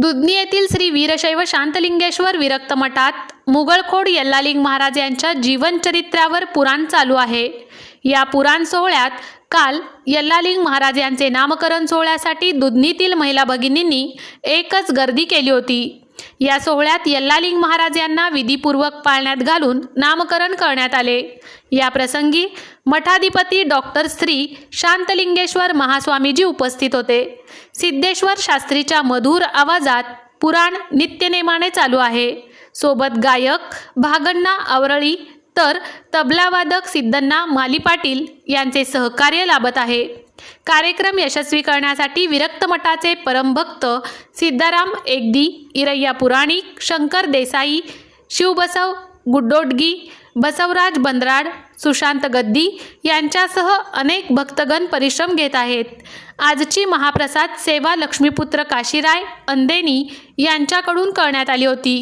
दुधनी येथील श्री वीरशैव शांतलिंगेश्वर विरक्त मठात मुघळखोड यल्लालिंग महाराज यांच्या जीवनचरित्रावर पुराण चालू आहे. या पुराण सोहळ्यात काल यल्लालिंग महाराज यांचे नामकरण सोहळ्यासाठी दुधनीतील महिला भगिनींनी एकच गर्दी केली होती. या सोहळ्यात यल्लालिंग महाराज यांना विधीपूर्वक पाळण्यात घालून नामकरण करण्यात आले. या प्रसंगी मठाधिपती डॉक्टर श्री शांतलिंगेश्वर महास्वामीजी उपस्थित होते. सिद्धेश्वर शास्त्रीच्या मधुर आवाजात पुराण नित्यनेमाने चालू आहे. सोबत गायक भागण्णा आवरळी तर तबलावादक सिद्धन्ना माली पाटील यांचे सहकार्य लाभत आहे. कार्यक्रम यशस्वी करण्यासाठी विरक्त मठाचे परमभक्त सिद्धाराम एकदी इरय्या पुराणिक शंकर देसाई शिवबसव गुड्डोडगी बसवराज बंदराड सुशांत गद्दी यांच्यासह अनेक भक्तगण परिश्रम घेत आहेत. आजची महाप्रसाद सेवा लक्ष्मीपुत्र काशीराय अंदेनी यांच्याकडून करण्यात आली होती.